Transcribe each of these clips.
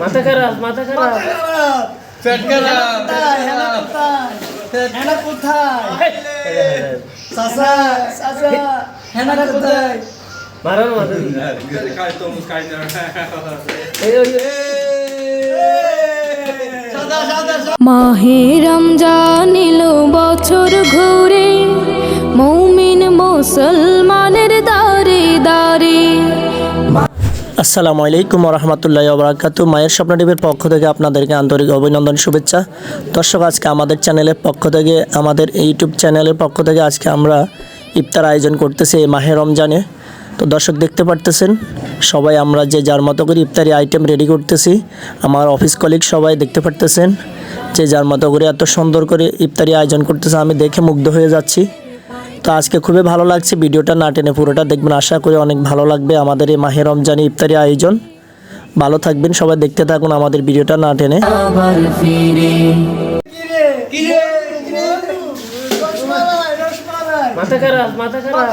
মাথা খারাপ মাথা খারাপ। পেট খারাপ হেনা কোথায় চাচা চাচা হেনা কোথায়? মারানো মাথা। সাদা সাদা সাদা মাহে রমজান এলো বছর ঘুরে মৌমিন মুসলমানের আসসালামু আলাইকুম রহমতুল্লাহ বরাকাতু মায়ের স্বপ্ন টিভির পক্ষ থেকে আপনাদেরকে আন্তরিক অভিনন্দন, শুভেচ্ছা। দর্শক, আজকে আমাদের চ্যানেলের পক্ষ থেকে, আমাদের ইউটিউব চ্যানেলের পক্ষ থেকে আজকে আমরা ইফতার আয়োজন করতেছি এই মাহে রমজানে। তো দর্শক, দেখতে পারতেছেন, সবাই আমরা যে যার মতো করে ইফতারি আইটেম রেডি করতেছি, আমার অফিস কলিগ সবাই দেখতে পারতেছেন, যে যার মতো করে এত সুন্দর করে ইফতারি আয়োজন করতেছে, আমি দেখে মুগ্ধ হয়ে যাচ্ছি। তো আজকে খুবই ভালো লাগছে ভিডিওটা না টেনে পুরোটা দেখবেন। আশা করি অনেক ভালো লাগবে আমাদের এই মাহে রমজানি ইফতারি আয়োজন। ভালো থাকবেন সবাই দেখতে থাকুন আমাদের ভিডিওটা না টেনে। মাথা খারাপ মাথা খারাপ।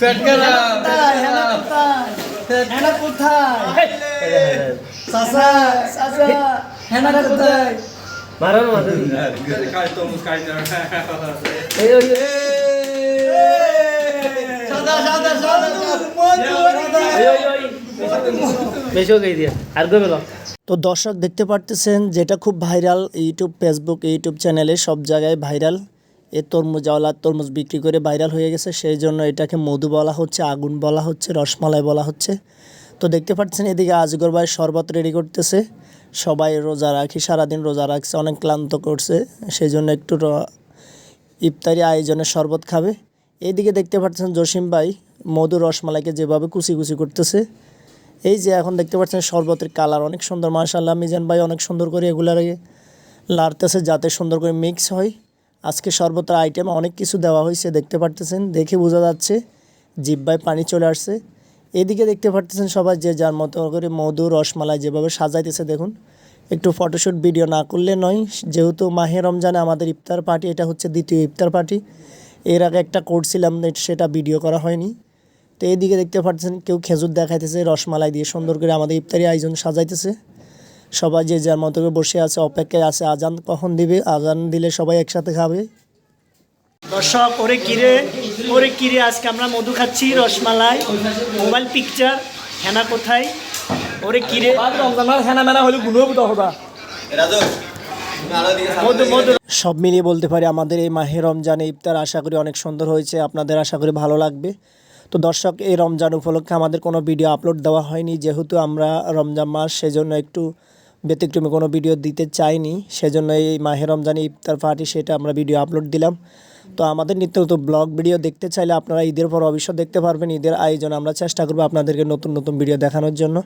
পেট খারাপ। হেনা কোথায় হেনা কোথায়? চাচা চাচা হেনা কোথায়? মারানো মাথা দিয়ে। এই, তো দর্শক দেখতে পারতেছেন যেটা খুব ভাইরাল, ইউটিউব, ফেসবুক, ইউটিউব চ্যানেলে সব জায়গায় ভাইরাল। এ তরমুজ তরমুজওয়ালা তরমুজ বিক্রি করে ভাইরাল হয়ে গেছে। সেই জন্য এটাকে মধু বলা হচ্ছে, আগুন বলা হচ্ছে, রসমালাই বলা হচ্ছে। তো দেখতে পাচ্ছেন এদিকে আজগর ভাই শরবত রেডি করতেছে। সবাই রোজা রাখি, সারাদিন রোজা রাখছে, অনেক ক্লান্ত করছে। সেই জন্য একটু ইফতারি আয়োজনে শরবত খাবে। এইদিকে দেখতে পাচ্ছেন জসিম ভাই মধু রসমালাইকে যেভাবে কুচি কুচি করতেছে। এই যে এখন দেখতে পাচ্ছেন শরবতের কালার অনেক সুন্দর মাশাল্লাহ মিজান ভাই অনেক সুন্দর করে এগুলারে লাড়তেছে যাতে সুন্দর করে মিক্স হয়। আজকে শরবতের আইটেম অনেক কিছু দেওয়া হয়েছে, দেখতে পারতেছেন? দেখে বোঝা যাচ্ছে জিব্বায় পানি চলে আসছে। এদিকে দেখতে পারতেছেন সবাই যে যার মতো করে মধু রসমালাই যেভাবে সাজাইতেছে, দেখুন। একটু ফটোশ্যুট ভিডিও না করলে নয়, যেহেতু মাহে রমজানে আমাদের ইফতার পার্টি এটা হচ্ছে দ্বিতীয় ইফতার পার্টি এর আগে একটা করছিলাম সেটা ভিডিও করা হয়নি। তো এইদিকে দেখতে পাচ্ছেন কেউ খেজুর দেখাইতেছে রসমালাই দিয়ে সুন্দর করে আমাদের ইফতারি আয়োজন সাজাইতেছে। সবাই যে যার মতো বসে আছে অপেক্ষায় আছে আজান কখন দিবে? আজান দিলে সবাই একসাথে খাবে। দর্শক ওরে কিরে ওরে কিরে আজকে আমরা মধু খাচ্ছি রসমালাই মোবাইল পিকচার হেনা কোথায়? ওরে কিরে হেনা মেনা হলে গুলো হবা। সব মিলিয়ে বলতে পারি আমাদের এই মাহে রমজানে ইফতার আশা করি অনেক সুন্দর হয়েছে। আপনাদের আশা করি ভালো লাগবে। তো দর্শক, এই রমজান উপলক্ষে আমাদের কোনো ভিডিও আপলোড দেওয়া হয়নি। যেহেতু আমরা রমজান মাস, সেজন্য একটু ব্যতিক্রমী কোনো ভিডিও দিতে চাইনি। সেজন্য এই মাহে রমজানে ইফতার পার্টি সেটা আমরা ভিডিও আপলোড দিলাম। তো আমাদের নিত্য নতুন ব্লগ ভিডিও দেখতে চাইলে আপনারা ঈদের পর অবশ্যই দেখতে পারবেন। ঈদের আয়োজন আমরা চেষ্টা করব আপনাদেরকে নতুন নতুন ভিডিও দেখানোর জন্য।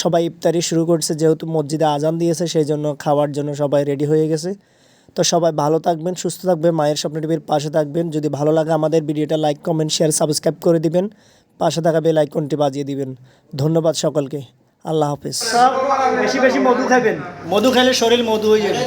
সবাই ইফতারি শুরু করছে, যেহেতু মসজিদে আজান দিয়েছে সেই জন্য খাওয়ার জন্য সবাই রেডি হয়ে গেছে। তো সবাই ভালো থাকবেন, সুস্থ থাকবেন, মায়ের স্বপ্ন টিভির পাশে থাকবেন। যদি ভালো লাগে আমাদের ভিডিওটা লাইক কমেন্ট শেয়ার সাবস্ক্রাইব করে দিবেন। পাশে থাকা বেল আইকনটি বাজিয়ে দিবেন। ধন্যবাদ সকলকে। আল্লাহ হাফিজ। বেশি বেশি মধু খাবেন। মধু খাইলে শরীর মধু হয়ে যাবে।